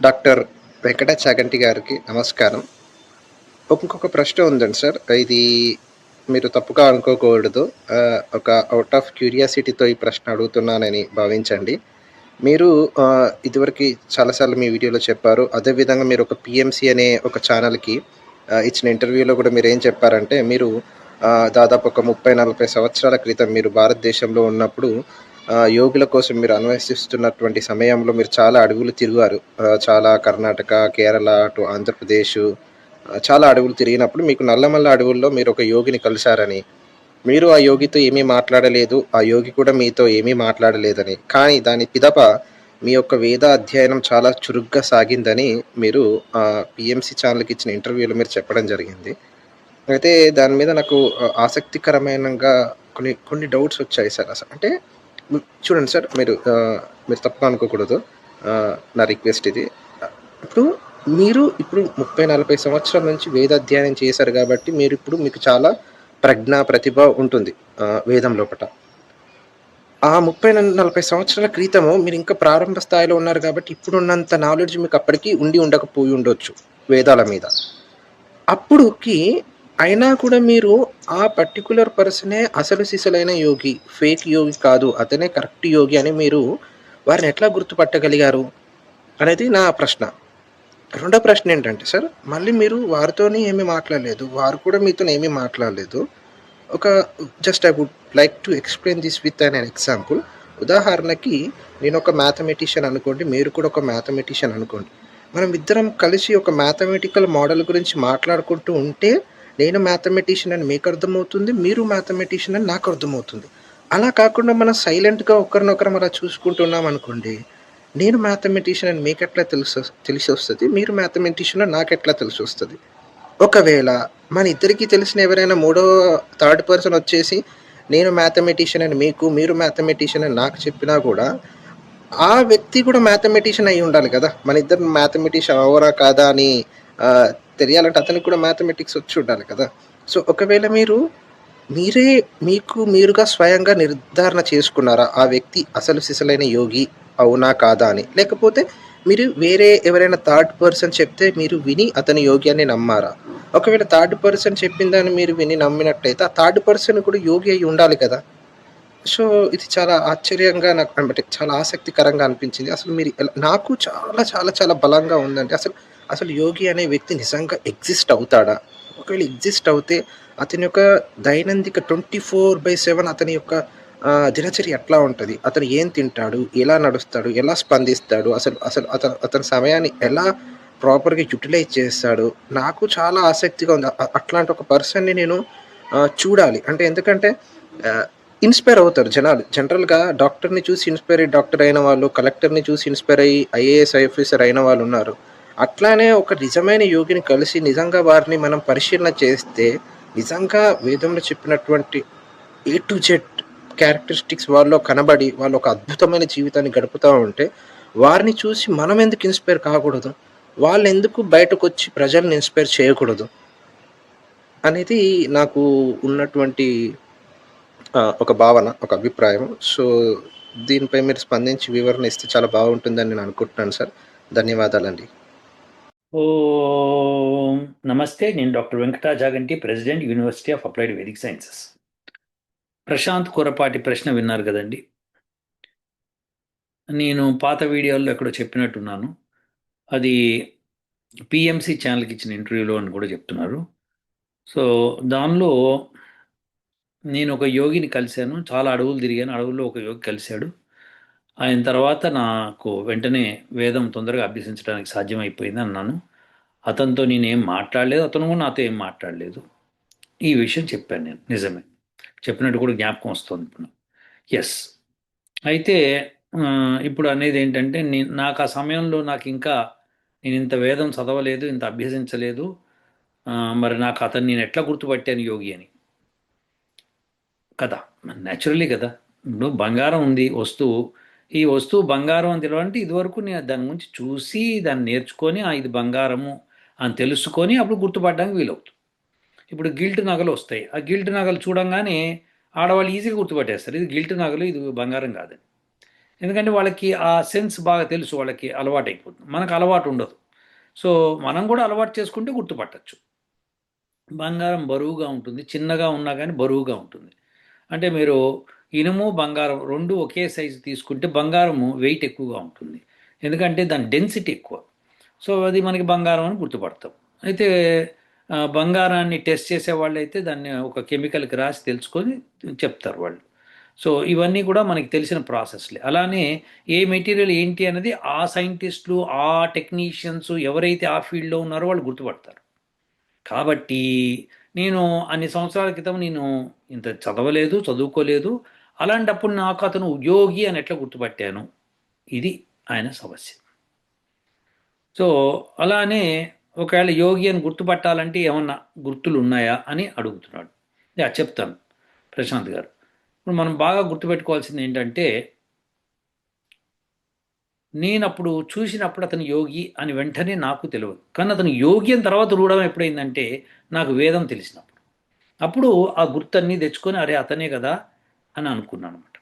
Doctor Venkata Chaganti గారికి నమస్కారం. ఇంకొక ప్రశ్న ఉందండి సార్. ఇది మీరు తప్పుగా అనుకోకూడదు. ఒక అవుట్ ఆఫ్ క్యూరియాసిటీతో ఈ ప్రశ్న అడుగుతున్నానని భావించండి. మీరు ఇదివరకు చాలాసార్లు మీ వీడియోలో చెప్పారు. అదేవిధంగా మీరు ఒక పిఎంసి అనే ఒక ఛానల్కి ఇచ్చిన ఇంటర్వ్యూలో కూడా మీరు ఏం చెప్పారంటే మీరు దాదాపు ఒక ముప్పై నలభై సంవత్సరాల క్రితం మీరు భారతదేశంలో ఉన్నప్పుడు యోగుల కోసం మీరు అన్వేషిస్తున్నటువంటి సమయంలో మీరు చాలా అడవులు తిరిగారు. చాలా కర్ణాటక కేరళ అటు ఆంధ్రప్రదేశ్ చాలా అడవులు తిరిగినప్పుడు మీకు నల్లమల్ల అడవుల్లో మీరు ఒక యోగిని కలిశారని. మీరు ఆ యోగితో ఏమీ మాట్లాడలేదు ఆ యోగి కూడా మీతో ఏమీ మాట్లాడలేదని. కానీ దాని పిదప మీ యొక్క వేద అధ్యయనం చాలా చురుగ్గా సాగిందని మీరు పిఎంసి ఛానల్కి ఇచ్చిన ఇంటర్వ్యూలో మీరు చెప్పడం జరిగింది. అయితే దాని మీద నాకు ఆసక్తికరమైనగా కొన్ని కొన్ని డౌట్స్ వచ్చాయి సార్. అసలు అంటే చూడండి సార్ మీరు మీరు తప్పుగా అనుకోకూడదు. నా రిక్వెస్ట్ ఇది. ఇప్పుడు మీరు ఇప్పుడు ముప్పై నలభై సంవత్సరాల నుంచి వేద అధ్యయనం చేశారు కాబట్టి మీరు ఇప్పుడు మీకు చాలా ప్రజ్ఞ ప్రతిభ ఉంటుంది వేదం లోపట. ఆ ముప్పై నలభై సంవత్సరాల క్రితము మీరు ఇంకా ప్రారంభ స్థాయిలో ఉన్నారు కాబట్టి ఇప్పుడున్నంత నాలెడ్జ్ మీకు అప్పటికి ఉండి ఉండకపోయి ఉండొచ్చు వేదాల మీద. అప్పుడుకి అయినా కూడా మీరు ఆ పర్టికులర్ పర్సనే అసలు సిసలైన యోగి ఫేక్ యోగి కాదు అతనే కరెక్ట్ యోగి అని మీరు వారిని ఎట్లా గుర్తుపట్టగలిగారు అనేది నా ప్రశ్న. రెండో ప్రశ్న ఏంటంటే సార్ మళ్ళీ మీరు వారితోనే ఏమీ మాట్లాడలేదు వారు కూడా మీతో ఏమీ మాట్లాడలేదు. ఒక just I would like to explain this with an example ఉదాహరణకి నేను ఒక మ్యాథమెటిషియన్ అనుకోండి మీరు కూడా ఒక మ్యాథమెటిషియన్ అనుకోండి. మనం ఇద్దరం కలిసి ఒక మ్యాథమెటికల్ మోడల్ గురించి మాట్లాడుకుంటూ ఉంటే నేను మ్యాథమెటిషియన్ అని మీకు అర్థమవుతుంది మీరు మ్యాథమెటిషియన్ అని నాకు అర్థమవుతుంది. అలా కాకుండా మనం సైలెంట్గా ఒకరినొకరం అలా చూసుకుంటున్నాం అనుకోండి నేను మ్యాథమెటిషియన్ అని మీకు ఎట్లా తెలుసు తెలిసి వస్తుంది? మీరు మ్యాథమెటిషియన్ అని నాకు ఎట్లా తెలిసి వస్తుంది? ఒకవేళ మన ఇద్దరికీ తెలిసిన ఎవరైనా మూడో థర్డ్ పర్సన్ వచ్చేసి నేను మ్యాథమెటిషియన్ అని మీకు మీరు మ్యాథమెటిషియన్ అని నాకు చెప్పినా కూడా ఆ వ్యక్తి కూడా మ్యాథమెటిషియన్ అయి ఉండాలి కదా? మన ఇద్దరు మ్యాథమెటిషియన్ అవరా కాదా అని తెలియాలంటే అతనికి కూడా మ్యాథమెటిక్స్ వచ్చి ఉండాలి కదా. సో ఒకవేళ మీరు మీరే మీకు మీరుగా స్వయంగా నిర్ధారణ చేసుకున్నారా ఆ వ్యక్తి అసలు సిసలైన యోగి అవునా కాదా అని? లేకపోతే మీరు వేరే ఎవరైనా థర్డ్ పర్సన్ చెప్తే మీరు విని అతని యోగ్యాన్ని నమ్మారా? ఒకవేళ థర్డ్ పర్సన్ చెప్పిందని మీరు విని నమ్మినట్టయితే ఆ థర్డ్ పర్సన్ కూడా యోగి అయి ఉండాలి కదా. సో ఇది చాలా ఆశ్చర్యంగా నాకు అంటే చాలా ఆసక్తికరంగా అనిపించింది. అసలు మీరు నాకు చాలా చాలా చాలా బలంగా ఉందండి. అసలు అసలు యోగి అనే వ్యక్తి నిజంగా ఎగ్జిస్ట్ అవుతాడా? ఒకవేళ ఎగ్జిస్ట్ అవుతే అతని యొక్క దైనందిక ట్వంటీ ఫోర్ బై సెవెన్ అతని యొక్క దినచర్య ఎట్లా ఉంటుంది? అతను ఏం తింటాడు? ఎలా నడుస్తాడు? ఎలా స్పందిస్తాడు? అసలు అసలు అతను అతని సమయాన్ని ఎలా ప్రాపర్గా యూటిలైజ్ చేస్తాడు? నాకు చాలా ఆసక్తిగా ఉంది. అట్లాంటి ఒక పర్సన్ని నేను చూడాలి. అంటే ఎందుకంటే ఇన్స్పైర్ అవుతారు జనాలు. జనరల్గా డాక్టర్ని చూసి ఇన్స్పైర్ అయ్యి డాక్టర్ అయిన వాళ్ళు కలెక్టర్ని చూసి ఇన్స్పైర్ అయ్యి ఐఏఎస్ ఆఫీసర్ అయిన వాళ్ళు ఉన్నారు. అట్లానే ఒక నిజమైన యోగిని కలిసి నిజంగా వారిని మనం పరిశీలన చేస్తే నిజంగా వేదంలో చెప్పినటువంటి ఏ టు జెడ్ క్యారెక్టరిస్టిక్స్ వాళ్ళలో కనబడి వాళ్ళు ఒక అద్భుతమైన జీవితాన్ని గడుపుతూ ఉంటే వారిని చూసి మనం ఎందుకు ఇన్స్పైర్ కాకూడదు? వాళ్ళు ఎందుకు బయటకు వచ్చి ప్రజల్ని ఇన్స్పైర్ చేయకూడదు? అనేది నాకు ఉన్నటువంటి ఒక భావన ఒక అభిప్రాయం. సో దీనిపై మీరు స్పందించి వివరణ ఇస్తే చాలా బాగుంటుందని నేను అనుకుంటున్నాను సార్. ధన్యవాదాలండి. ఓ నమస్తే నేను doctor Venkatajaganti president university of applied Vedic sciences. Prashant Kurapati ప్రశ్న విన్నారు కదండి. నేను పాత వీడియోల్లో ఎక్కడో చెప్పినట్టున్నాను. అది పిఎంసి ఛానల్కి ఇచ్చిన ఇంటర్వ్యూలో అని కూడా చెప్తున్నారు. సో దానిలో నేను ఒక యోగిని కలిశాను. చాలా అడవులు తిరిగాను. అడవుల్లో ఒక యోగి కలిశాడు. ఆయన తర్వాత నాకు వెంటనే వేదం తొందరగా అభ్యసించడానికి సాధ్యమైపోయింది అన్నాను. అతనితో నేనేం మాట్లాడలేదు అతను కూడా నాతో ఏం మాట్లాడలేదు. ఈ విషయం చెప్పాను నేను నిజమే. చెప్పినట్టు కూడా జ్ఞాపకం వస్తుంది ఇప్పుడు ఎస్ అయితే ఇప్పుడు అనేది ఏంటంటే నాకు ఆ సమయంలో నాకు ఇంకా నేను ఇంత వేదం చదవలేదు ఇంత అభ్యసించలేదు. మరి నాకు అతను నేను ఎట్లా గుర్తుపట్టాను యోగి అని? కదా న్యాచురలీ కదా. ఇప్పుడు బంగారం ఉంది వస్తువు. ఈ వస్తువు బంగారం అని తెలియాలంటే ఇదివరకు నేను దాని గురించి చూసి దాన్ని నేర్చుకొని "ఆ, ఇది బంగారము అని తెలుసుకొని అప్పుడు గుర్తుపడడానికి వీలవుతుంది. ఇప్పుడు గిల్ట్ నగలు వస్తాయి. ఆ గిల్ట్ నగలు చూడంగానే ఆడవాళ్ళు ఈజీగా గుర్తుపట్టేస్తారు. ఇది గిల్ట్ నగలు ఇది బంగారం కాదని. ఎందుకంటే వాళ్ళకి ఆ సెన్స్ బాగా తెలుసు వాళ్ళకి అలవాటు అయిపోతుంది మనకు అలవాటు ఉండదు. సో మనం కూడా అలవాటు చేసుకుంటే గుర్తుపట్టచ్చు. బంగారం బరువుగా ఉంటుంది. చిన్నగా ఉన్నా కానీ బరువుగా ఉంటుంది. అంటే మీరు ఇనుము బంగారం రెండు ఒకే సైజు తీసుకుంటే బంగారము వెయిట్ ఎక్కువగా ఉంటుంది. ఎందుకంటే దాని డెన్సిటీ ఎక్కువ. సో అది మనకి బంగారం అని గుర్తుపడతాం. అయితే బంగారాన్ని టెస్ట్ చేసే వాళ్ళు అయితే దాన్ని ఒక కెమికల్కి రాసి తెలుసుకొని చెప్తారు వాళ్ళు. సో ఇవన్నీ కూడా మనకి తెలిసిన ప్రాసెస్లే. అలానే ఏ మెటీరియల్ ఏంటి అనేది ఆ సైంటిస్టులు ఆ టెక్నీషియన్స్ ఎవరైతే ఆ ఫీల్డ్లో ఉన్నారో వాళ్ళు గుర్తుపడతారు. కాబట్టి నేను అన్ని సంవత్సరాల క్రితం నేను ఇంత చదవలేదు చదువుకోలేదు. అలాంటప్పుడు నాకు అతను యోగి అని ఎట్లా గుర్తుపట్టాను? ఇది ఆయన సమస్య. సో అలానే ఒకవేళ యోగి అని గుర్తుపట్టాలంటే ఏమన్నా గుర్తులు ఉన్నాయా అని అడుగుతున్నాడు. యా చెప్తాను. ప్రశాంత్ గారు. ఇప్పుడు మనం బాగా గుర్తుపెట్టుకోవాల్సింది ఏంటంటే నేను అప్పుడు చూసినప్పుడు అతను యోగి అని వెంటనే నాకు తెలియదు. కానీ అతను యోగి అని తర్వాత రూఢం ఎప్పుడైందంటే నాకు వేదం తెలిసినప్పుడు. అప్పుడు ఆ గుర్తన్నీ తెచ్చుకొని అరే అతనే కదా అని అనుకున్నాను అనమాట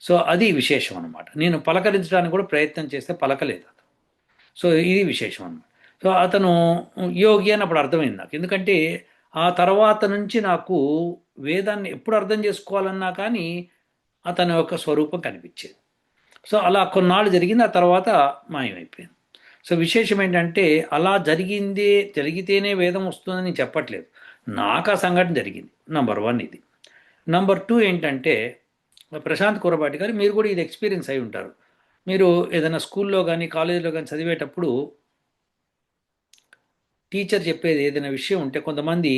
సో అది విశేషం అనమాట నేను పలకరించడానికి కూడా ప్రయత్నం చేస్తే పలకలేదు. సో ఇది విశేషం అనమాట సో అతను యోగి అని అప్పుడు అర్థమైంది నాకు. ఎందుకంటే ఆ తర్వాత నుంచి నాకు వేదాన్ని ఎప్పుడు అర్థం చేసుకోవాలన్నా కానీ అతని యొక్క స్వరూపం కనిపించేది. సో అలా కొన్నాళ్ళు జరిగింది ఆ తర్వాత మాయమైపోయింది. సో విశేషం ఏంటంటే అలా జరిగిందే జరిగితేనే వేదం వస్తుందని నేను చెప్పట్లేదు. నాకు ఆ సంఘటన జరిగింది. నంబర్ వన్ ఇది. నంబర్ టూ ఏంటంటే ప్రశాంత్ కురబాటి గారు మీరు కూడా ఇది ఎక్స్పీరియన్స్ అయి ఉంటారు. మీరు ఏదైనా స్కూల్లో కానీ కాలేజీలో కానీ చదివేటప్పుడు టీచర్ చెప్పేది ఏదైనా విషయం ఉంటే కొంతమంది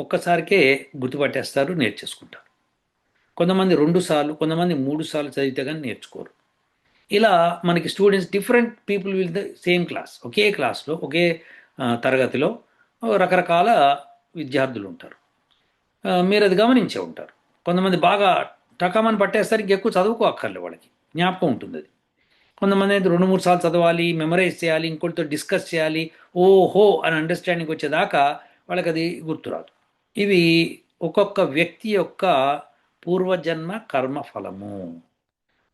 ఒక్కసారికే గుర్తుపట్టేస్తారు నేర్చేసుకుంటారు. కొంతమంది రెండు సార్లు కొంతమంది మూడు సార్లు చదివితే కానీ నేర్చుకోరు. ఇలా మనకి students different people will the same class ఒకే క్లాస్లో ఒకే తరగతిలో రకరకాల విద్యార్థులు ఉంటారు మీరు అది గమనించే ఉంటారు. కొంతమంది బాగా టకమని పట్టేసరికి ఎక్కువ చదువుకో అక్కర్లే వాళ్ళకి. జ్ఞాపకం ఉంటుంది అది కొంతమంది అయితే రెండు మూడు సార్లు చదవాలి మెమరైజ్ చేయాలి ఇంకోటితో డిస్కస్ చేయాలి ఓహో అని అండర్స్టాండింగ్ వచ్చేదాకా వాళ్ళకి అది గుర్తురాదు. ఇవి ఒక్కొక్క వ్యక్తి యొక్క పూర్వజన్మ కర్మ ఫలము.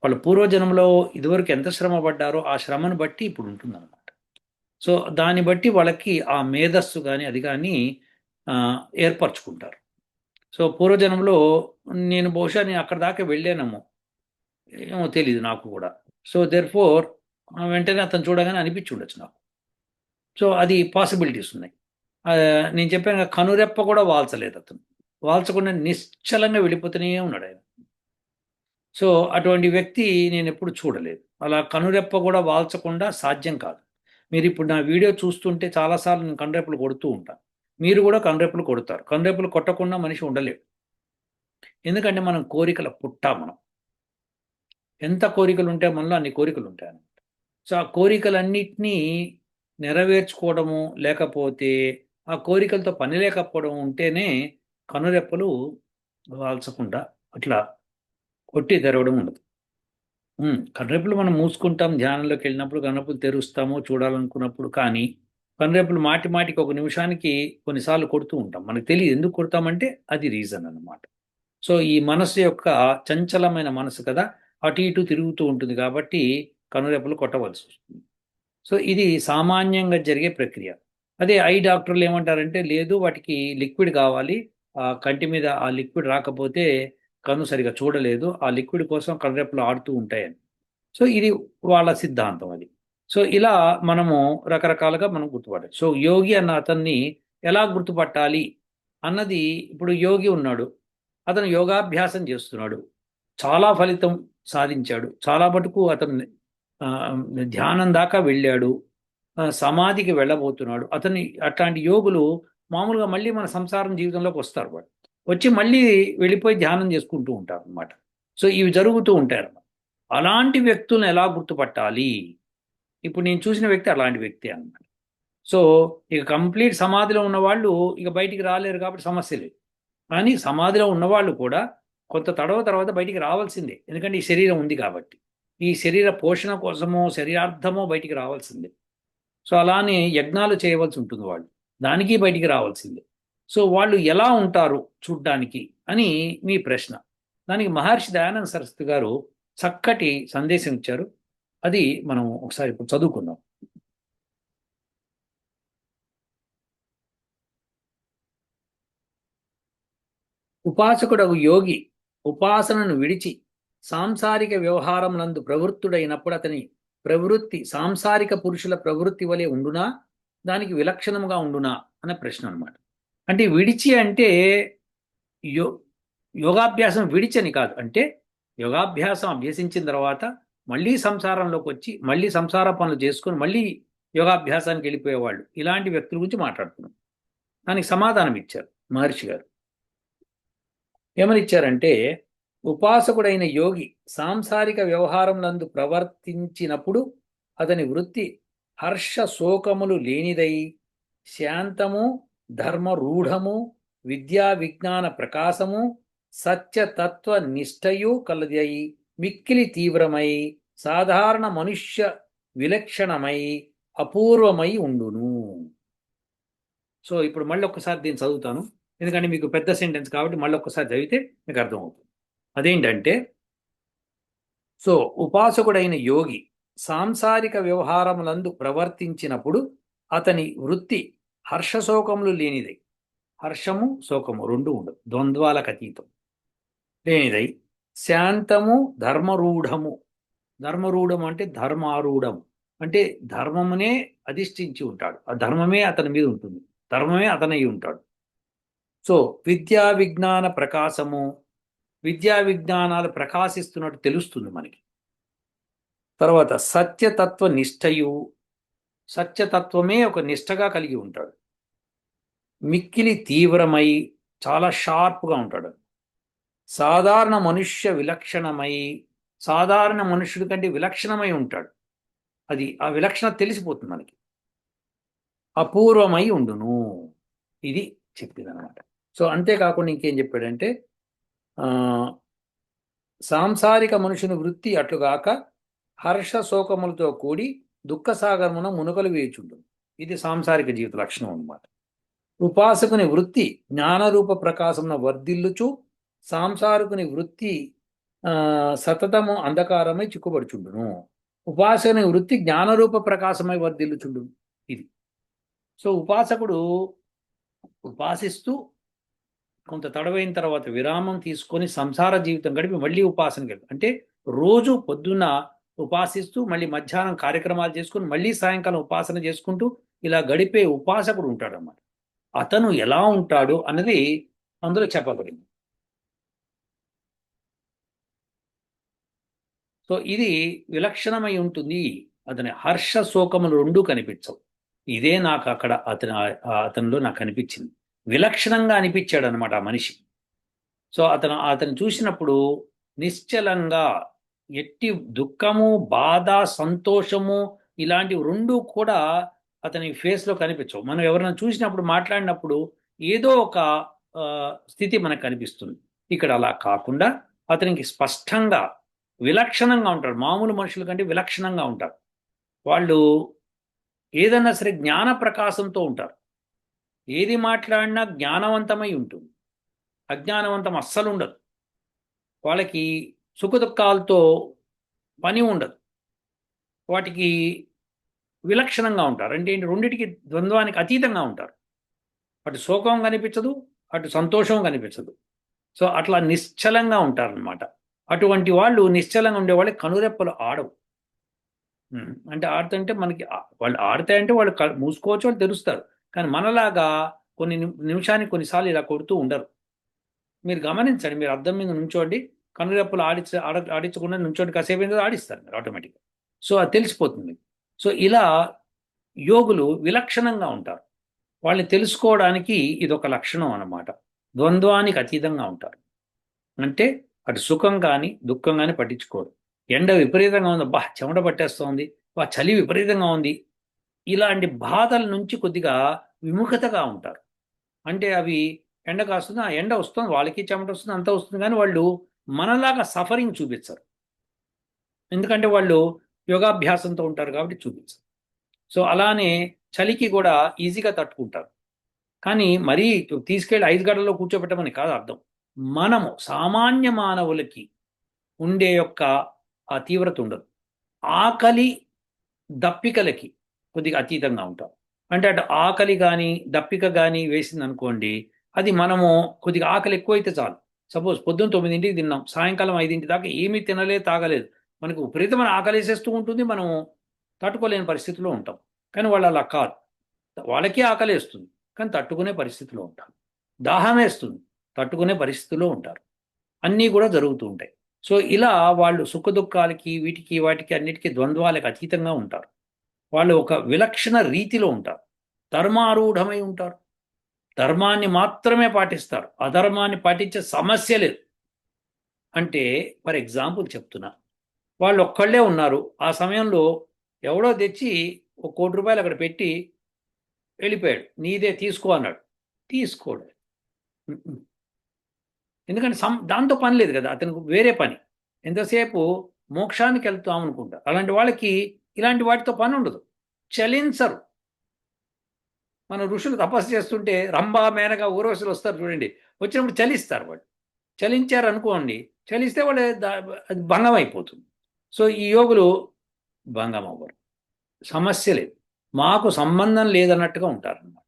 వాళ్ళు పూర్వజన్మలో ఇదివరకు ఎంత శ్రమ పడ్డారో ఆ శ్రమను బట్టి ఇప్పుడు ఉంటుందన్నమాట. సో దాన్ని బట్టి వాళ్ళకి ఆ మేధస్సు కానీ అది కానీ ఏర్పరచుకుంటారు. సో పూర్వజన్మలో నేను బహుశా నేను అక్కడ దాకా వెళ్ళానేమో. ఏమో తెలియదు నాకు కూడా. సో దేర్ ఫోర్ వెంటనే అతను చూడగానే అనిపించి ఉండొచ్చు నాకు. సో అది పాసిబిలిటీస్ ఉన్నాయి. నేను చెప్పాను కనురెప్ప కూడా వాల్చలేదు అతను. వాల్చకుండా నిశ్చలంగా వెళ్ళిపోతూనే ఉన్నాడు ఆయన. సో అటువంటి వ్యక్తి నేను ఎప్పుడు చూడలేదు. అలా కనురెప్ప కూడా వాల్చకుండా సాధ్యం కాదు. మీరు ఇప్పుడు నా వీడియో చూస్తుంటే చాలాసార్లు నేను కనురెప్పలు కొడుతూ ఉంటాను మీరు కూడా కనురెప్పలు కొడతారు. కనురెప్పలు కొట్టకుండా మనిషి ఉండలేడు. ఎందుకంటే మనం కోరికల పుట్టా మనం. ఎంత కోరికలు ఉంటే మనలో అన్ని కోరికలు ఉంటాయి అనమాట సో ఆ కోరికలన్నిటినీ నెరవేర్చుకోవడము లేకపోతే ఆ కోరికలతో పని లేకపోవడం ఉంటేనే కనురెప్పలు వాల్చకుండా అట్లా కొట్టి తెరవడం ఉండదు. ఉమ్, కనురెప్పలు మనం మూసుకుంటాం ధ్యానంలోకి వెళ్ళినప్పుడు కనురెప్పలు తెరుస్తాము చూడాలనుకున్నప్పుడు కానీ కనురెప్పలు మాటి మాటికి ఒక నిమిషానికి కొన్నిసార్లు కొడుతూ ఉంటాం. మనకు తెలియదు ఎందుకు కొడతామంటే అది రీజన్ అన్నమాట. సో ఈ మనసు యొక్క చంచలమైన మనసు కదా అటు ఇటు తిరుగుతూ ఉంటుంది కాబట్టి కనురెప్పలు కొట్టవలసి వస్తుంది. సో ఇది సామాన్యంగా జరిగే ప్రక్రియ. అదే ఐ డాక్టర్లు ఏమంటారంటే లేదు వాటికి లిక్విడ్ కావాలి. ఆ కంటి మీద ఆ లిక్విడ్ రాకపోతే కన్ను సరిగా చూడలేదు. ఆ లిక్విడ్ కోసం కనురెప్పలు ఆడుతూ ఉంటాయని. సో ఇది వాళ్ళ సిద్ధాంతం అది. సో ఇలా మనము రకరకాలుగా మనం గుర్తుపట్టాలి సో యోగి అన్న అతన్ని ఎలా గుర్తుపట్టాలి అన్నది ఇప్పుడు యోగి ఉన్నాడు. అతను యోగాభ్యాసం చేస్తున్నాడు. చాలా ఫలితం సాధించాడు. చాలా మటుకు అతను ధ్యానం దాకా వెళ్ళాడు. సమాధికి వెళ్ళబోతున్నాడు. అతని అట్లాంటి యోగులు మామూలుగా మళ్ళీ మన సంసారం జీవితంలోకి వస్తారు వాడు వచ్చి మళ్ళీ వెళ్ళిపోయి ధ్యానం చేసుకుంటూ ఉంటారు అనమాట సో ఇవి జరుగుతూ ఉంటారు అలాంటి వ్యక్తులను ఎలా గుర్తుపట్టాలి? ఇప్పుడు నేను చూసిన వ్యక్తి అలాంటి వ్యక్తి అన్నమాట. సో ఇక కంప్లీట్ సమాధిలో ఉన్న వాళ్ళు ఇక బయటికి రాలేరు కాబట్టి సమస్య లేదు. కానీ సమాధిలో ఉన్నవాళ్ళు కూడా కొంత తడవ తర్వాత బయటికి రావాల్సిందే. ఎందుకంటే ఈ శరీరం ఉంది కాబట్టి. ఈ శరీర పోషణ కోసమో శరీరార్థమో బయటికి రావాల్సిందే. సో అలానే యజ్ఞాలు చేయవలసి ఉంటుంది వాళ్ళు. దానికి బయటికి రావాల్సిందే. సో వాళ్ళు ఎలా ఉంటారు చూడ్డానికి అని మీ ప్రశ్న. దానికి మహర్షి దయానంద సరస్వతి గారు చక్కటి సందేశం ఇచ్చారు. అది మనం ఒకసారి ఇప్పుడు చదువుకుందాం. ఉపాసకుడు యోగి ఉపాసనను విడిచి సాంసారిక వ్యవహారములందు నందు ప్రవృత్తుడైనప్పుడు అతని ప్రవృత్తి సాంసారిక పురుషుల ప్రవృత్తి వలె ఉండునా? దానికి విలక్షణముగా ఉండునా? అనే ప్రశ్న అనమాట అంటే విడిచి అంటే యో యోగాభ్యాసం విడిచని కాదు. అంటే యోగాభ్యాసం అభ్యసించిన తర్వాత మళ్ళీ సంసారంలోకి వచ్చి మళ్ళీ సంసార పనులు చేసుకొని మళ్ళీ యోగాభ్యాసానికి వెళ్ళిపోయేవాళ్ళు. ఇలాంటి వ్యక్తుల గురించి మాట్లాడుతున్నాం. దానికి సమాధానం ఇచ్చారు మహర్షి గారు. ఏమని ఇచ్చారంటే ఉపాసకుడైన యోగి సాంసారిక వ్యవహారంలందు ప్రవర్తించినప్పుడు అతని వృత్తి హర్ష శోకములు లేనిదై శాంతము ధర్మ రూఢము విద్యా విజ్ఞాన ప్రకాశము సత్యతత్వ నిష్టయు కలదై మిక్కిలి తీవ్రమై సాధారణ మనుష్య విలక్షణమై అపూర్వమై ఉండును. సో ఇప్పుడు మళ్ళీ ఒక్కసారి దీన్ని చదువుతాను. ఎందుకంటే మీకు పెద్ద సెంటెన్స్ కాబట్టి మళ్ళీ ఒక్కసారి చదివితే మీకు అర్థమవుతుంది. అదేంటంటే సో ఉపాసకుడైన యోగి సాంసారిక వ్యవహారములందు ప్రవర్తించినప్పుడు అతని వృత్తి హర్షశోకములు లేనిదై హర్షము శోకము రెండు ఉండదు ద్వంద్వాలకు అతీతం లేనిదై శాంతము ధర్మరూఢము. ధర్మరూఢం అంటే ధర్మారూఢం అంటే ధర్మమునే అధిష్ఠించి ఉంటాడు. ఆ ధర్మమే అతని మీద ఉంటుంది. ధర్మమే అతనై ఉంటాడు. సో విద్యా విజ్ఞాన ప్రకాశము విద్యా విజ్ఞానాలు ప్రకాశిస్తున్నట్టు తెలుస్తుంది మనకి. తర్వాత సత్యతత్వ నిష్టయు సత్యతత్వమే ఒక నిష్టగా కలిగి ఉంటాడు. మిక్కిలి తీవ్రమై చాలా షార్ప్గా ఉంటాడు. సాధారణ మనుష్య విలక్షణమై సాధారణ మనుష్యుడి కంటే విలక్షణమై ఉంటాడు. అది ఆ విలక్షణ తెలిసిపోతుంది మనకి. అపూర్వమై ఉండును. ఇది చెప్పింది అనమాట సో అంతేకాకుండా ఇంకేం చెప్పాడంటే సాంసారిక మనుషుని వృత్తి అట్లుగాక హర్ష శోకములతో కూడి దుఃఖ సాగరమున మునుకలు వేయుచుండు ఇది సాంసారిక జీవిత లక్షణం అన్నమాట. ఉపాసకుని వృత్తి జ్ఞానరూప ప్రకాశమున వర్ధిల్లుచు సాంసారికుని వృత్తి సతతము అంధకారమై చిక్కుబడుచుండును. ఉపాసకుని వృత్తి జ్ఞానరూప ప్రకాశమై వర్ధిల్లుచుండును. ఇది. సో ఉపాసకుడు ఉపాసిస్తూ కొంత తడవైన తర్వాత విరామం తీసుకొని సంసార జీవితం గడిపి మళ్ళీ ఉపాసనకి గడిపి అంటే రోజు పొద్దున్న ఉపాసిస్తూ మళ్ళీ మధ్యాహ్నం కార్యక్రమాలు చేసుకుని మళ్ళీ సాయంకాలం ఉపాసన చేసుకుంటూ ఇలా గడిపే ఉపాసకుడు ఉంటాడు అన్నమాట అతను ఎలా ఉంటాడు అన్నది అందులో చెప్పబడింది. సో ఇది విలక్షణమై ఉంటుంది. అతని హర్ష శోకములు రెండూ కనిపించవు. ఇదే నాకు అక్కడ అతని అతనిలో నాకు కనిపించింది విలక్షణంగా అనిపించాడు అనమాట ఆ మనిషి. సో అతను అతను చూసినప్పుడు నిశ్చలంగా ఎట్టి దుఃఖము బాధ సంతోషము ఇలాంటివి రెండు కూడా అతని ఫేస్లో కనిపించవు. మనం ఎవరైనా చూసినప్పుడు మాట్లాడినప్పుడు ఏదో ఒక స్థితి మనకు కనిపిస్తుంది. ఇక్కడ అలా కాకుండా అతనికి స్పష్టంగా విలక్షణంగా ఉంటాడు. మామూలు మనుషుల కంటే విలక్షణంగా ఉంటారు వాళ్ళు ఏదన్నా సరే జ్ఞాన ప్రకాశంతో ఉంటారు. ఏది మాట్లాడినా జ్ఞానవంతమై ఉంటుంది. అజ్ఞానవంతం అస్సలు ఉండదు. వాళ్ళకి సుఖదుఖాలతో పని ఉండదు. వాటికి విలక్షణంగా ఉంటారు. అంటే ఏంటి? రెండింటికి ద్వంద్వానికి అతీతంగా ఉంటారు. అటు శోకం కనిపించదు అటు సంతోషం కనిపించదు. సో అట్లా నిశ్చలంగా ఉంటారనమాట అటువంటి వాళ్ళు నిశ్చలంగా ఉండేవాళ్ళు కనురెప్పలు ఆడవు. అంటే ఆడుతుంటే మనకి వాళ్ళు ఆడతాయంటే వాళ్ళు మూసుకోవచ్చు వాళ్ళు తెరుస్తారు. కానీ మనలాగా కొన్ని నిమిషానికి కొన్నిసార్లు ఇలా కొడుతూ ఉండరు. మీరు గమనించండి మీరు అర్థం మీద నుంచోండి కనురెప్పలు ఆడించ ఆడ ఆడించకుండా నుంచోండి కాసేపు ఏందో ఆడిస్తారు మీరు ఆటోమేటిక్గా. సో అది తెలిసిపోతుంది. సో ఇలా యోగులు విలక్షణంగా ఉంటారు. వాళ్ళని తెలుసుకోవడానికి ఇది ఒక లక్షణం అన్నమాట. ద్వంద్వానికి అతీతంగా ఉంటారు. అంటే అటు సుఖం కానీ దుఃఖం కానీ పట్టించుకోరు. ఎండ విపరీతంగా ఉంది బా చెమట పట్టేస్తోంది బా చలి విపరీతంగా ఉంది. ఇలాంటి బాధల నుంచి కొద్దిగా విముఖతగా ఉంటారు అంటే అవి ఎండ కాస్తుంది ఆ ఎండ వస్తుంది వాళ్ళకి చెమట వస్తుంది అంత వస్తుంది. కానీ వాళ్ళు మనలాగా సఫరింగ్ చూపించరు. ఎందుకంటే వాళ్ళు యోగాభ్యాసంతో ఉంటారు కాబట్టి చూపించరు. సో అలానే చలికి కూడా ఈజీగా తట్టుకుంటారు. కానీ మరీ తీసుకెళ్ళి ఐదు గంటల్లో కూర్చోబెట్టమని కాదు అర్థం. మనము సామాన్య మానవులకి ఉండే యొక్క ఆ తీవ్రత ఉండదు. ఆకలి దప్పికలకి కొద్దిగా అతీతంగా ఉంటాం. అంటే అటు ఆకలి కానీ దప్పిక కానీ వేసింది అనుకోండి అది మనము కొద్దిగా ఆకలి ఎక్కువైతే చాలు. సపోజ్ పొద్దున్న తొమ్మిదింటికి తిన్నాం సాయంకాలం ఐదింటి దాకా ఏమీ తినలేదు తాగలేదు. మనకు విపరీతమైన ఆకలి వేసేస్తూ ఉంటుంది మనం తట్టుకోలేని పరిస్థితిలో ఉంటాం. కానీ వాళ్ళు అలా కాదు. వాళ్ళకి ఆకలి వేస్తుంది కానీ తట్టుకునే పరిస్థితిలో ఉంటారు. దాహం వేస్తుంది తట్టుకునే పరిస్థితిలో ఉంటారు. అన్నీ కూడా జరుగుతూ ఉంటాయి. సో ఇలా వాళ్ళు సుఖ దుఃఖాలకి వీటికి వాటికి అన్నిటికీ ద్వంద్వాలకు అతీతంగా ఉంటారు. వాళ్ళు ఒక విలక్షణ రీతిలో ఉంటారు. ధర్మారూఢమై ఉంటారు. ధర్మాన్ని మాత్రమే పాటిస్తారు. అధర్మాన్ని పాటించే సమస్య లేదు. అంటే ఫర్ ఎగ్జాంపుల్ చెప్తున్నా. వాళ్ళు ఒక్కళ్ళే ఉన్నారు. ఆ సమయంలో ఎవడో తెచ్చి ఒక కోటి రూపాయలు అక్కడ పెట్టి వెళ్ళిపోయాడు. నీదే తీసుకో అన్నాడు. తీసుకోడు. ఎందుకంటే సం దాంతో పని లేదు కదా. అతనికి వేరే పని. ఎంతసేపు మోక్షానికి వెళ్తాం అనుకుంటా. అలాంటి వాళ్ళకి ఇలాంటి వాటితో పని ఉండదు. చలించరు. మన ఋషులు తపస్సు చేస్తుంటే రంభా మేనగా ఊరవశులు వస్తారు చూడండి. వచ్చినప్పుడు చలిస్తారు వాళ్ళు. చలించారు అనుకోండి చలిస్తే వాళ్ళు అది భంగం అయిపోతుంది సో ఈ యోగులు భంగం అవ్వరు సమస్య లేదు. మాకు సంబంధం లేదన్నట్టుగా ఉంటారు అన్నమాట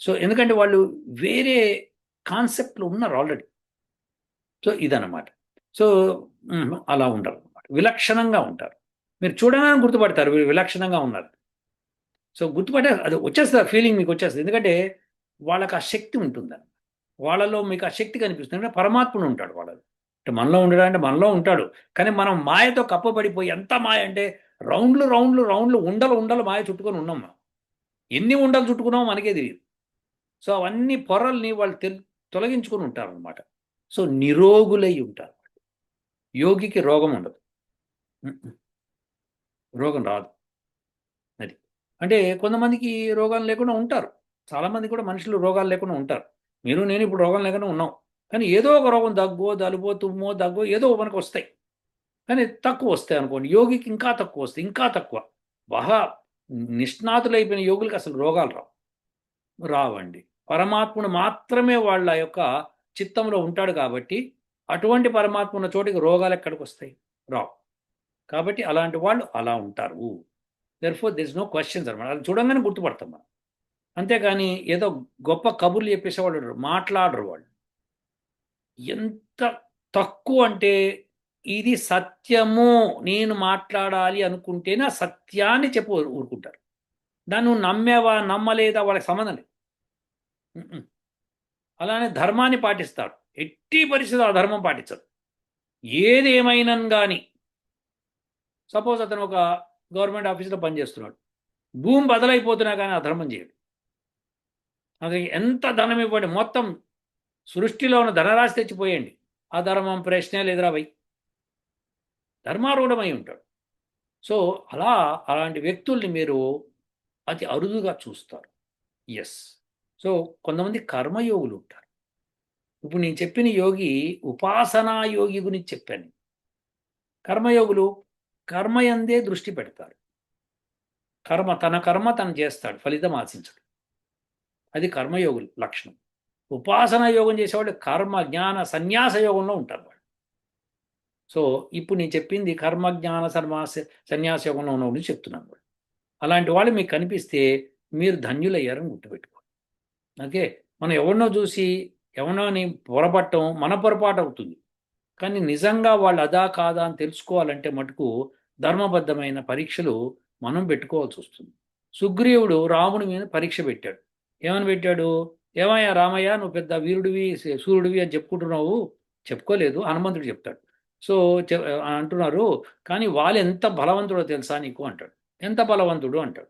సో ఎందుకంటే వాళ్ళు వేరే కాన్సెప్ట్లు ఉన్నారు ఆల్రెడీ. సో ఇదన్నమాట. సో అలా ఉండరు అన్నమాట విలక్షణంగా ఉంటారు. మీరు చూడగానే గుర్తుపడతారు వీరు విలక్షణంగా ఉన్నారు. సో గుర్తుపట్టే అది వచ్చేస్తుంది ఫీలింగ్ మీకు వచ్చేస్తుంది. ఎందుకంటే వాళ్ళకి ఆ శక్తి ఉంటుందని వాళ్ళలో మీకు ఆ శక్తి కనిపిస్తుంది. అంటే పరమాత్ముడు ఉంటాడు వాళ్ళది అంటే మనలో ఉండడం అంటే మనలో ఉంటాడు. కానీ మనం మాయతో కప్పబడిపోయి ఎంత మాయ అంటే రౌండ్లు రౌండ్లు రౌండ్లు ఉండలు ఉండలు మాయ చుట్టుకొని ఉన్నాం మనం. ఎన్ని ఉండలు చుట్టుకున్నామో మనకే తెలియదు. సో అవన్నీ పొరల్ని వాళ్ళు తొలగించుకొని ఉంటారు అనమాట సో నిరోగులై ఉంటారు యోగికి రోగం ఉండదు. రోగం రాదు. అది. అంటే కొంతమందికి రోగాలు లేకుండా ఉంటారు. చాలామంది కూడా మనుషులు రోగాలు లేకుండా ఉంటారు. మీరు నేను ఇప్పుడు రోగం లేకుండా ఉన్నాం. కానీ ఏదో ఒక రోగం దగ్గో దలుబో తుమ్మో దగ్గో ఏదో మనకు వస్తాయి. కానీ తక్కువ వస్తాయి అనుకోండి. యోగికి ఇంకా తక్కువ వస్తాయి. ఇంకా తక్కువ. బాగా నిష్ణాతులైపోయిన యోగులకి అసలు రోగాలు రావు. రావండి. పరమాత్ముడు మాత్రమే వాళ్ళ యొక్క చిత్తంలో ఉంటాడు కాబట్టి అటువంటి పరమాత్మ ఉన్న చోటికి రోగాలు ఎక్కడికి వస్తాయి? రావు. కాబట్టి అలాంటి వాళ్ళు అలా ఉంటారు. దెర్ఫోర్ దిస్ నో క్వశ్చన్స్ అనమాట. అది చూడంగానే గుర్తుపడతాం మనం. అంతేగాని ఏదో గొప్ప కబుర్లు చెప్పేసేవాళ్ళు మాట్లాడరు వాళ్ళు. ఎంత తక్కువ అంటే ఇది సత్యము నేను మాట్లాడాలి అనుకుంటేనే ఆ సత్యాన్ని చెప్పు ఊరుకుంటారు. దాన్ని నువ్వు నమ్మేవా నమ్మలేదా వాళ్ళకి సంబంధం లేదు. అలానే ధర్మాన్ని పాటిస్తారు. ఎట్టి పరిస్థితుల్లో ఆ ధర్మం పాటించరు. ఏది ఏమైనా కానీ సపోజ్ అతను ఒక గవర్నమెంట్ ఆఫీస్లో పనిచేస్తున్నాడు. భూమి బదలైపోతున్నా కానీ ఆ ధర్మం చేయడు. అతనికి ఎంత ధనం ఇవ్వండి మొత్తం సృష్టిలో ఉన్న ధనరాశి తెచ్చిపోయండి. ఆ ధర్మం ప్రశ్నే లేదురా ధర్మారూఢమై ఉంటాడు. సో అలా అలాంటి వ్యక్తుల్ని మీరు అతి అరుదుగా చూస్తారు. ఎస్ సో కొంతమంది కర్మయోగులు ఉంటారు. ఇప్పుడు నేను చెప్పిన యోగి ఉపాసనా యోగి గురించి చెప్పాను. కర్మయోగులు కర్మయందే దృష్టి పెడతారు కర్మ తన కర్మ తను చేస్తాడు ఫలితం ఆశించడు అది కర్మయోగులు లక్షణం. ఉపాసన యోగం చేసేవాళ్ళు కర్మ జ్ఞాన సన్యాస యోగంలో ఉంటారు వాళ్ళు. సో ఇప్పుడు నేను చెప్పింది కర్మ జ్ఞాన సన్యాస సన్యాస యోగంలో ఉన్న గురించి చెప్తున్నాను వాళ్ళు. అలాంటి వాళ్ళు మీకు కనిపిస్తే మీరు ధన్యులయ్యారని గుర్తుపెట్టుకోండి. ఓకే? మనం ఎవరినో చూసి ఎవరినోని పొరపట్టం మన పొరపాటు అవుతుంది. కానీ నిజంగా వాళ్ళు అదా కాదా అని తెలుసుకోవాలంటే మటుకు ధర్మబద్ధమైన పరీక్షలు మనం పెట్టుకోవాల్సి వస్తుంది. సుగ్రీవుడు రాముడి మీద పరీక్ష పెట్టాడు. ఏమని పెట్టాడు? ఏమయ్యా రామయ్య నువ్వు పెద్ద వీరుడివి సూర్యుడివి అని చెప్పుకుంటున్నావు? చెప్పుకోలేదు. హనుమంతుడు చెప్తాడు. సో చె- అంటున్నారు కానీ వాళ్ళు ఎంత బలవంతుడో తెలుసా నీకు? అంటాడు. ఎంత బలవంతుడు? అంటాడు.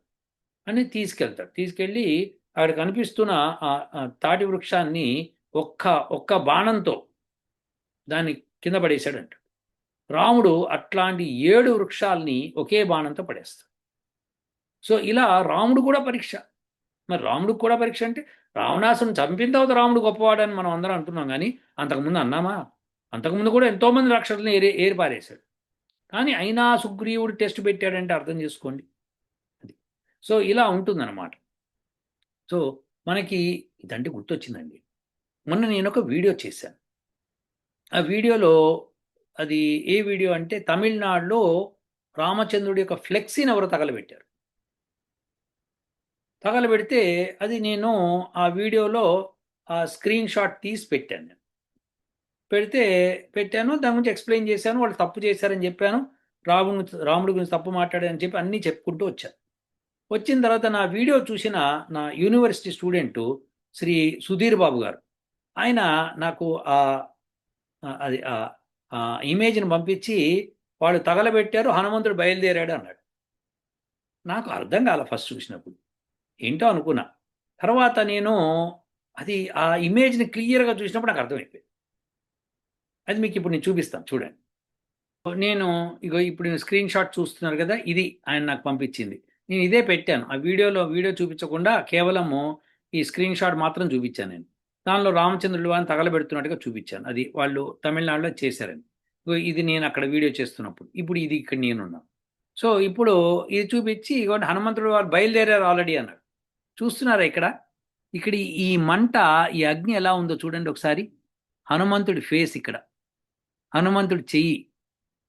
అని తీసుకెళ్తాడు. తీసుకెళ్ళి అక్కడ కనిపిస్తున్న ఆ తాటి వృక్షాన్ని ఒక్క ఒక్క బాణంతో దాన్ని కింద పడేశాడంట. రాముడు అట్లాంటి ఏడు వృక్షాల్ని ఒకే బాణంతో పడేస్తాడు. సో ఇలా రాముడు కూడా పరీక్ష. మరి రాముడికి కూడా పరీక్ష అంటే రావణాసుని చంపిన తర్వాత రాముడు గొప్పవాడని మనం అందరం అంటున్నాం కానీ అంతకుముందు అన్నామా? అంతకుముందు కూడా ఎంతోమంది రాక్షసులను ఏరే ఏర్పారేశాడు. కానీ అయినా సుగ్రీవుడు టెస్ట్ పెట్టాడంటే అర్థం చేసుకోండి. అది. సో ఇలా ఉంటుందన్నమాట. సో మనకి ఇదంటే గుర్తొచ్చిందండి. మొన్న నేను ఒక వీడియో చేశాను. ఆ వీడియోలో అది ఏ వీడియో అంటే తమిళనాడులో రామచంద్రుడి యొక్క ఫ్లెక్సీని ఎవరు తగలబెట్టారు. తగలబెడితే అది నేను ఆ వీడియోలో ఆ స్క్రీన్ షాట్ తీసి పెట్టాను. నేను పెడితే పెట్టాను దాని గురించి ఎక్స్ప్లెయిన్ చేశాను వాళ్ళు తప్పు చేశారని చెప్పాను రాముడు రాముడి గురించి తప్పు మాట్లాడారని చెప్పి అన్నీ చెప్పుకుంటూ వచ్చాను. వచ్చిన తర్వాత నా వీడియో చూసిన నా యూనివర్సిటీ స్టూడెంట్ శ్రీ సుధీర్ బాబు గారు. ఆయన నాకు ఆ- అది ఆ ఇమేజ్ని పంపించి వాళ్ళు తగలబెట్టారు హనుమంతుడు బయలుదేరాడు అన్నాడు. నాకు అర్థం కాల ఫస్ట్ చూసినప్పుడు. ఏంటో అనుకున్నా. తర్వాత నేను అది ఆ ఇమేజ్ని క్లియర్గా చూసినప్పుడు నాకు అర్థమైపోయింది. అది మీకు ఇప్పుడు నేను చూపిస్తాను చూడండి. నేను ఇగో ఇప్పుడు స్క్రీన్ షాట్ చూస్తున్నారు కదా ఇది ఆయన నాకు పంపించింది. నేను ఇదే పెట్టాను. ఆ వీడియోలో వీడియో చూపించకుండా కేవలము ఈ స్క్రీన్ షాట్ మాత్రం చూపించాను నేను. దానిలో రామచంద్రుడు వారిని తగలబెడుతున్నట్టుగా చూపించాను. అది వాళ్ళు తమిళనాడులో చేశారని. ఇది నేను అక్కడ వీడియో చేస్తున్నప్పుడు. ఇప్పుడు ఇది ఇక్కడ నేనున్నాను సో ఇప్పుడు ఇది చూపించి ఇవ్వండి హనుమంతుడు వారు బయలుదేరారు ఆల్రెడీ అన్నాడు. చూస్తున్నారా ఇక్కడ? ఇక్కడ ఈ- మంట ఈ అగ్ని ఎలా ఉందో చూడండి ఒకసారి. హనుమంతుడి ఫేస్ ఇక్కడ. హనుమంతుడి చెయ్యి.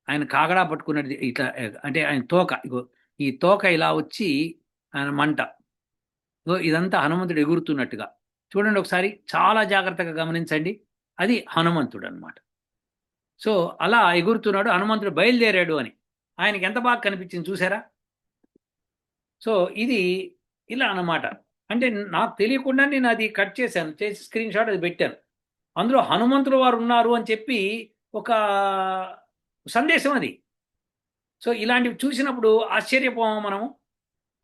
ఆయన కాగడా పట్టుకున్నది ఇట్లా అంటే ఆయన తోక. ఇగో ఈ తోక ఇలా వచ్చి ఆయన మంట. ఇదంతా హనుమంతుడు ఎగురుతున్నట్టుగా. చూడండి ఒకసారి చాలా జాగ్రత్తగా గమనించండి. అది హనుమంతుడు అనమాట సో అలా ఎగురుతున్నాడు హనుమంతుడు బయలుదేరాడు అని. ఆయనకి ఎంత బాగా కనిపించింది చూసారా? సో ఇది ఇలా అన్నమాట. అంటే నాకు తెలియకుండా నేను అది కట్ చేశాను చేసి స్క్రీన్ షాట్ అది పెట్టాను. అందులో హనుమంతుడు వారు ఉన్నారు అని చెప్పి ఒక సందేశం అది. సో ఇలాంటివి చూసినప్పుడు ఆశ్చర్యపోము మనము.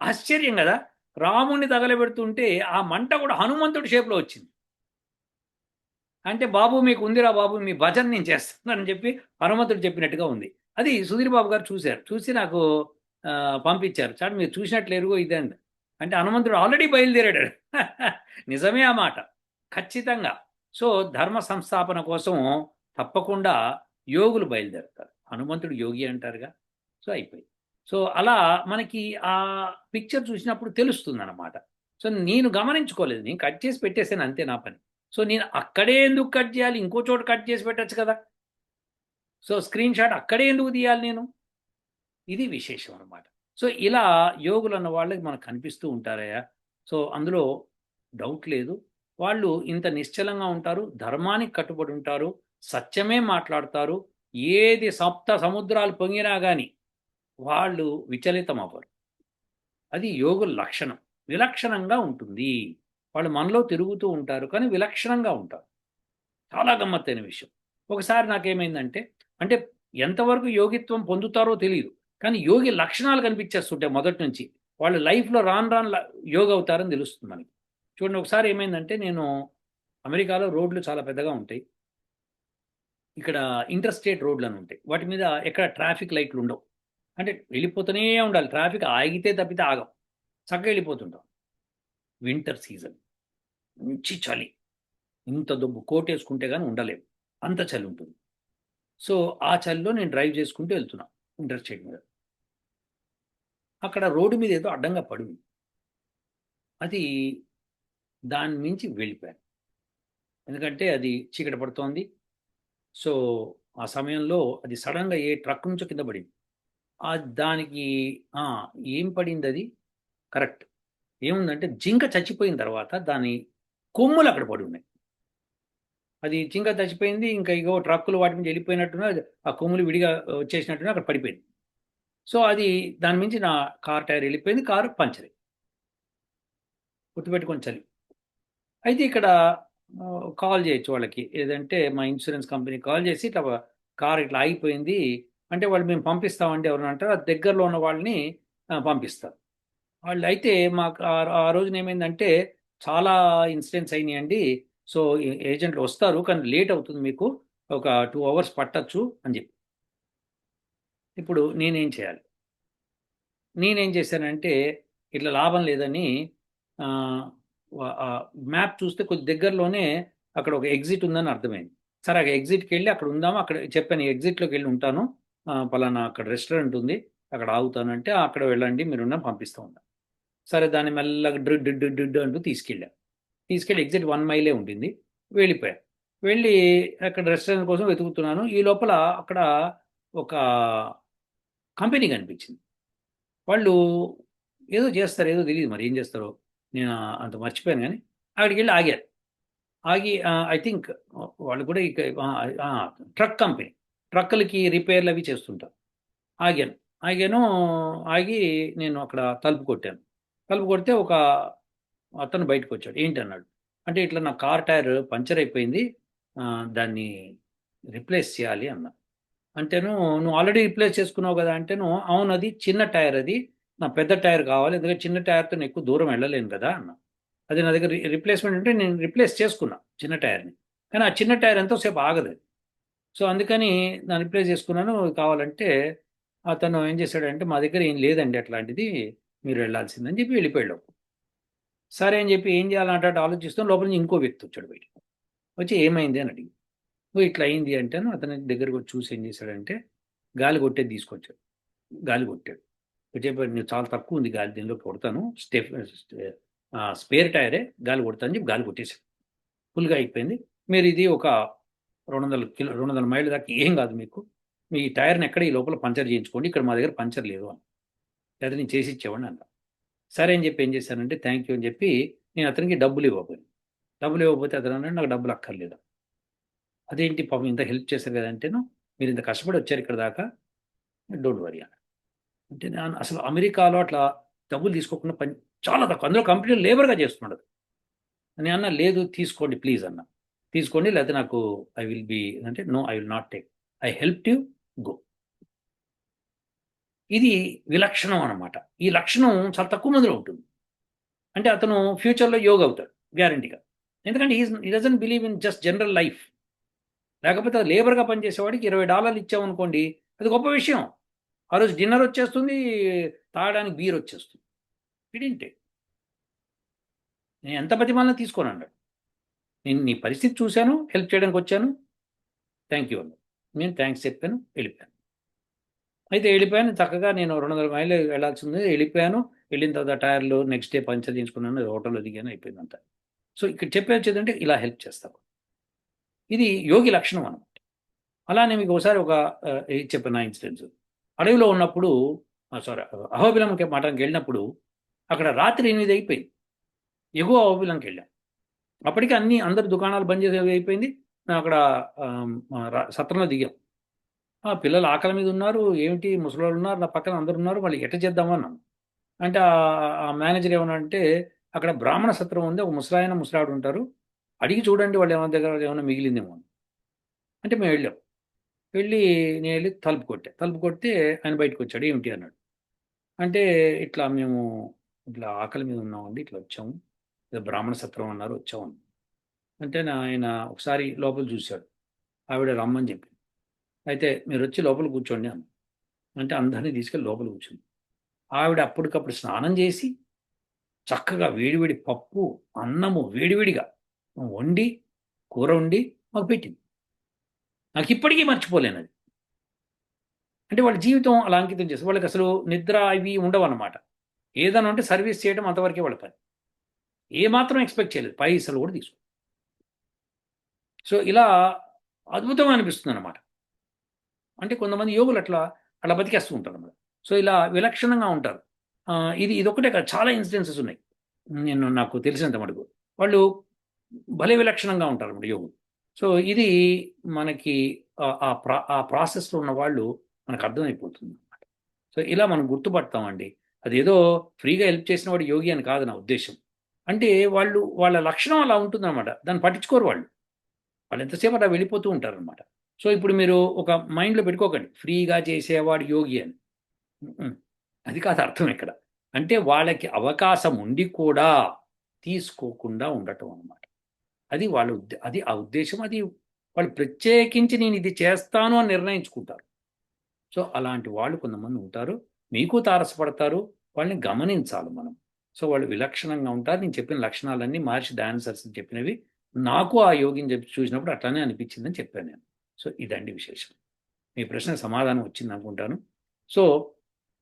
ఆశ్చర్యం కదా? రాముణ్ణి తగలబెడుతుంటే ఆ మంట కూడా హనుమంతుడి షేప్లో వచ్చింది. అంటే బాబు మీకు ఉందిరా బాబు మీ భజన నేను చేస్తానని చెప్పి హనుమంతుడు చెప్పినట్టుగా ఉంది. అది సుధీర్ బాబు గారు చూశారు. చూసి నాకు పంపించారు. చాలు మీరు చూసినట్లేరుగో ఇదే అంటే హనుమంతుడు ఆల్రెడీ బయలుదేరాడు. నిజమే ఆ మాట. ఖచ్చితంగా. సో ధర్మ సంస్థాపన కోసం తప్పకుండా యోగులు బయలుదేరుతారు. హనుమంతుడు యోగి అంటారుగా. సో అయిపోయింది. సో అలా మనకి ఆ పిక్చర్ చూసినప్పుడు తెలుస్తుంది అనమాట సో నేను గమనించుకోలేదు. నేను కట్ చేసి పెట్టేసాను అంతే నా పని. సో నేను అక్కడే ఎందుకు కట్ చేయాలి? ఇంకో చోట కట్ చేసి పెట్టచ్చు కదా. సో స్క్రీన్ షాట్ అక్కడే ఎందుకు తీయాలి నేను? ఇది విశేషం అనమాట సో ఇలా యోగులు అన్న వాళ్ళకి మనకు కనిపిస్తూ ఉంటారయ్యా. సో అందులో డౌట్ లేదు. వాళ్ళు ఇంత నిశ్చలంగా ఉంటారు. ధర్మానికి కట్టుబడి ఉంటారు. సత్యమే మాట్లాడతారు. ఏది సప్త సముద్రాలు పొంగినా కానీ వాళ్ళు విచలితం అవ్వరు అది యోగుల లక్షణం. విలక్షణంగా ఉంటుంది. వాళ్ళు మనలో తిరుగుతూ ఉంటారు కానీ విలక్షణంగా ఉంటారు. చాలా గమ్మత్తైన విషయం. ఒకసారి నాకేమైందంటే అంటే ఎంతవరకు యోగిత్వం పొందుతారో తెలియదు కానీ యోగి లక్షణాలు కనిపించేస్తుంటాయి మొదటి నుంచి వాళ్ళు లైఫ్లో రాను రాను యోగ అవుతారని తెలుస్తుంది మనకి. చూడండి ఒకసారి ఏమైందంటే నేను అమెరికాలో రోడ్లు చాలా పెద్దగా ఉంటాయి. ఇక్కడ ఇంటర్ స్టేట్ రోడ్లు అని ఉంటాయి. వాటి మీద ఎక్కడ ట్రాఫిక్ లైట్లు ఉండవు. అంటే వెళ్ళిపోతూనే ఉండాలి. ట్రాఫిక్ ఆగితే తప్పితే ఆగం. చక్కగా వెళ్ళిపోతుంటాం. Winter season. మంచి చలి. ఇంత దుబ్బు కోట్ వేసుకుంటే కానీ ఉండలేము అంత చలి ఉంటుంది. సో ఆ చలిలో నేను డ్రైవ్ చేసుకుంటూ వెళ్తున్నా ఇంటర్స్టేట్ మీద. అక్కడ రోడ్డు మీద ఏదో అడ్డంగా పడింది. అది దాని మించి వెళ్ళిపోయాను. ఎందుకంటే అది చీకటి పడుతోంది. సో ఆ సమయంలో అది సడన్గా ఏ ట్రక్ నుంచో కింద పడింది. దానికి ఏం పడింది అది కరెక్ట్. ఏముందంటే జింక చచ్చిపోయిన తర్వాత దాని కొమ్ములు అక్కడ పడి ఉన్నాయి. అది జింక చచ్చిపోయింది ఇంకా ఇగో ట్రక్కులు వాటి నుంచి వెళ్ళిపోయినట్టున్నా ఆ కొమ్ములు విడిగా వచ్చేసినట్టున్నా అక్కడ పడిపోయింది. సో అది దాని మించి నా కార్ టైర్ వెళ్ళిపోయింది కారు పంచర్ గుర్తుపెట్టుకొని చలి. అయితే ఇక్కడ కాల్ చేయొచ్చు వాళ్ళకి. ఏదంటే మా ఇన్సూరెన్స్ కంపెనీ కాల్ చేసి ఇట్లా కార్ ఇట్లా ఆగిపోయింది అంటే వాళ్ళు మేము పంపిస్తామండి ఎవరైనా అంటారు ఆ దగ్గరలో ఉన్న వాళ్ళని పంపిస్తారు. వాళ్ళు అయితే మాకు ఆ- రోజున ఏమైందంటే చాలా ఇన్సిడెంట్స్ అయినాయండి. సో ఏజెంట్లు వస్తారు కానీ లేట్ అవుతుంది మీకు ఒక టూ అవర్స్ పట్టచ్చు అని చెప్పి. ఇప్పుడు నేనేం చేయాలి? నేనేం చేశానంటే ఇట్లా లాభం లేదని మ్యాప్ చూస్తే కొద్ది దగ్గరలోనే అక్కడ ఒక ఎగ్జిట్ ఉందని అర్థమైంది. సరే ఆ ఎగ్జిట్కి వెళ్ళి అక్కడ ఉందాము? అక్కడ చెప్పాను ఎగ్జిట్లోకి వెళ్ళి ఉంటాను. పలానా అక్కడ రెస్టారెంట్ ఉంది అక్కడ ఆగుతానంటే అక్కడ వెళ్ళండి మీరున్న పంపిస్తూ ఉన్నా. సరే దాన్ని మెల్లగా డ్రిడ్ డ్రిడ్ డ్రిడ్ అంటూ తీసుకెళ్ళా. తీసుకెళ్ళి ఎగ్జాక్ట్ వన్ మైలే ఉంటుంది వెళ్ళిపోయా. వెళ్ళి అక్కడ రెస్టారెంట్ కోసం వెతుకుతున్నాను ఈ లోపల అక్కడ ఒక కంపెనీ కనిపించింది. వాళ్ళు ఏదో చేస్తారు ఏదో తెలియదు మరి ఏం చేస్తారో నేను అంత మర్చిపోయాను కానీ అక్కడికి వెళ్ళి ఆగారు. ఆగి ఐ థింక్ వాళ్ళు కూడా ఇక ట్రక్ కంపెనీ. ట్రక్కులకి రిపేర్లు అవి చేస్తుంటా. ఆగాను. ఆగాను ఆగి నేను అక్కడ తలుపు కొట్టాను. తలుపు కొడితే ఒక అతను బయటకు వచ్చాడు ఏంటి అన్నాడు అంటే ఇట్లా నా కార్ టైర్ పంచర్ అయిపోయింది. దాన్ని రిప్లేస్ చేయాలి అన్నా. అంటేను నువ్వు ఆల్రెడీ రిప్లేస్ చేసుకున్నావు కదా అంటేను అవును అది చిన్న టైర్ అది. నా పెద్ద టైర్ కావాలి. ఎందుకంటే చిన్న టైర్తో నేను ఎక్కువ దూరం వెళ్ళలేను కదా అన్న. అది నా దగ్గర రిప్లేస్మెంట్ ఉంటే నేను రిప్లేస్ చేసుకున్నా చిన్న టైర్ని. కానీ ఆ చిన్న టైర్ ఎంతోసేపు ఆగదు. సో అందుకని నేను రిప్లేస్ చేసుకున్నాను. కావాలంటే అతను ఏం చేశాడంటే మా దగ్గర ఏం లేదండి అట్లాంటిది మీరు వెళ్ళాల్సిందని చెప్పి వెళ్ళిపోయాడు. సరే అని చెప్పి ఏం చేయాలంటే ఆలోచిస్తాం. లోపల నుంచి ఇంకో వ్యక్తి వచ్చాడు బయటికి. వచ్చి ఏమైంది అని అడిగి "ఓ, ఇట్లా అయింది అంటే అతని దగ్గరకు వచ్చి చూసి ఏం చేశాడంటే గాలి కొట్టేది తీసుకొచ్చాడు. గాలి కొట్టాడు. చెప్పాడు నేను చాలా తక్కువ ఉంది గాలి దీనిలో కొడతాను. స్టెఫ్ స్పేర్ టైరే గాలి కొడతాను చెప్పి గాలి కొట్టేశాడు. ఫుల్గా అయిపోయింది. మీరు ఇది ఒక రెండు వందల కిలో రెండు వందల మైళ్ళ దాకా ఏం కాదు మీకు. మీ టైర్ని ఎక్కడ ఈ లోపల పంచర్ చేయించుకోండి ఇక్కడ మా దగ్గర పంచర్ లేదు అని. లేదా నేను చేసి ఇచ్చేవాడిని అన్న సరే అని చెప్పి ఏం చేశానంటే థ్యాంక్ యూ అని చెప్పి నేను అతనికి డబ్బులు ఇవ్వబోయాను. డబ్బులు ఇవ్వకపోతే అతను అన్నాడు నాకు డబ్బులు అక్కర్లేదు అదేంటి పాపం ఇంత హెల్ప్ చేశారు కదా మీరు ఇంత కష్టపడి వచ్చారు ఇక్కడ దాకా డోంట్ వరీ అన్న అంటే నేను అసలు అమెరికాలో అట్లా డబ్బులు తీసుకోకుండా పని చాలా తక్కువ. అందులో కంపెనీలో లేబర్గా చేస్తున్నాడు అని అన్న లేదు తీసుకోండి ప్లీజ్ అన్న. తీసుకోండి లేకపోతే నాకు ఐ విల్ బి అంటే no I will not take I help you go ఇది విలక్షణం అన్నమాట. ఈ లక్షణం చాలా తక్కువ మందిలో ఉంటుంది. అంటే అతను ఫ్యూచర్లో యోగ అవుతాడు గ్యారంటీగా ఎందుకంటే ఈ doesn't believe in just general life లేకపోతే లేబర్గా పనిచేసేవాడికి ఇరవై డాలర్లు ఇచ్చామనుకోండి అది గొప్ప విషయం. ఆ రోజు డిన్నర్ వచ్చేస్తుంది తాగడానికి బీర్ వచ్చేస్తుంది. ఇడింటే నేను ఎంత బతిమాలను తీసుకోను అన్నాడు నేను నీ పరిస్థితి చూశాను హెల్ప్ చేయడానికి వచ్చాను థ్యాంక్ యూ అన్న. నేను థ్యాంక్స్ చెప్పాను వెళ్ళిపోయాను. అయితే వెళ్ళిపోయాను చక్కగా నేను రెండు వందల మైళ్ళు వెళ్ళాల్సింది వెళ్ళిపోయాను. వెళ్ళిన తర్వాత టైర్లు నెక్స్ట్ డే పంచర్ చేయించుకున్నాను హోటల్లో దిగాను అయిపోయిందంట సో ఇక్కడ చెప్పేది అంటే ఇలా హెల్ప్ చేస్తావు. ఇది యోగి లక్షణం అనమాట అలానే మీకు ఒకసారి ఒక చెప్పిన ఇన్సిడెంట్స్ అడవిలో ఉన్నప్పుడు సారీ అహోబిలంకి మఠానికి వెళ్ళినప్పుడు అక్కడ రాత్రి ఎనిమిది అయిపోయింది. ఎగువ అహోబిలంకి వెళ్ళాం. అప్పటికి అన్ని అందరు దుకాణాలు బంద్ చేసే అయిపోయింది. మేము అక్కడ సత్రంలో దిగాం. ఆ పిల్లలు ఆకలి మీద ఉన్నారు. ఏమిటి? ముసలోళ్ళు ఉన్నారు. నా పక్కన అందరు ఉన్నారు. వాళ్ళు ఎట్ట చేద్దామన్నాను అంటే ఆ- మేనేజర్ ఏమన్నా అంటే అక్కడ బ్రాహ్మణ సత్రం ఉంది. ఒక ముసలాయన ముసలాడు ఉంటారు. అడిగి చూడండి వాళ్ళు ఏమైనా దగ్గర ఏమైనా మిగిలిందేమో అని. అంటే మేము వెళ్ళాం. వెళ్ళి నేను వెళ్ళి తలుపు కొట్టా. తలుపు కొడితే ఆయన బయటకు వచ్చాడు. ఏమిటి? అన్నాడు. అంటే ఇట్లా మేము ఇట్లా ఆకలి మీద ఉన్నామండి. ఇట్లా వచ్చాము. ఇది బ్రాహ్మణ సత్రం అన్నారు వచ్చాము అంటే ఆయన ఒకసారి లోపల చూశాడు. ఆవిడ రమ్మని చెప్పి అయితే మీరు వచ్చి లోపల కూర్చోండి అన్న అంటే అందరినీ తీసుకెళ్ళి లోపల కూర్చుంది. ఆవిడ అప్పటికప్పుడు స్నానం చేసి చక్కగా వేడివేడి పప్పు అన్నము వేడివేడిగా వండి కూర వండి మాకు పెట్టింది. నాకు ఇప్పటికీ మర్చిపోలేను అది. అంటే వాళ్ళ జీవితం అలా అంకితం చేస్తారు వాళ్ళకి అసలు నిద్ర ఇవి ఉండవు అన్నమాట ఏదైనా ఉంటే సర్వీస్ చేయడం అంతవరకే వాళ్ళ పని. ఏమాత్రం ఎక్స్పెక్ట్ చేయలేదు. పైసలు కూడా తీసుకో. సో ఇలా అద్భుతంగా అనిపిస్తుంది అనమాట అంటే కొంతమంది యోగులు అట్లా అట్లా బతికేస్తూ ఉంటారు అన్నమాట సో ఇలా విలక్షణంగా ఉంటారు. ఇది ఇది ఒకటే కాదు. చాలా ఇన్సిడెన్సెస్ ఉన్నాయి. నేను నాకు తెలిసినంత మటుకు. వాళ్ళు భలే విలక్షణంగా ఉంటారు అనమాట యోగులు. సో ఇది మనకి ఆ- ఆ ప్రా ఆ ప్రాసెస్లో ఉన్న వాళ్ళు మనకు అర్థమైపోతుంది అనమాట సో ఇలా మనం గుర్తుపడతామండి. అదేదో ఫ్రీగా హెల్ప్ చేసిన వాడు యోగి అని కాదు నా ఉద్దేశం. అంటే వాళ్ళు వాళ్ళ లక్షణం అలా ఉంటుందన్నమాట. దాన్ని పట్టించుకోరు వాళ్ళు. వాళ్ళు ఎంతసేపు అలా వెళ్ళిపోతూ ఉంటారనమాట సో ఇప్పుడు మీరు ఒక మైండ్లో పెట్టుకోకండి. ఫ్రీగా చేసేవాడు యోగి అని. అది కాదు అర్థం ఇక్కడ. అంటే వాళ్ళకి అవకాశం ఉండి కూడా తీసుకోకుండా ఉండటం అనమాట అది వాళ్ళ ఉద్దే అది ఆ ఉద్దేశం. అది వాళ్ళు ప్రత్యేకించి నేను ఇది చేస్తాను అని నిర్ణయించుకుంటారు. సో అలాంటి వాళ్ళు కొంతమంది ఉంటారు. మీకు తారసపడతారు. వాళ్ళని గమనించాలి మనం. సో వాళ్ళు విలక్షణంగా ఉంటారు. నేను చెప్పిన లక్షణాలన్నీ మహర్షి డాన్సర్స్ చెప్పినవి. నాకు ఆ యోగిని చెప్పి చూసినప్పుడు అట్లానే అనిపించిందని చెప్పాను నేను. సో ఇదండి విశేషం. మీ ప్రశ్న సమాధానం వచ్చింది అనుకుంటాను. సో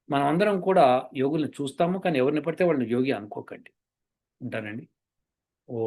మనం అందరం కూడా యోగుల్ని చూస్తాము. కానీ ఎవరిని పడితే వాళ్ళని యోగి అనుకోకండి. ఉంటానండి. ఓ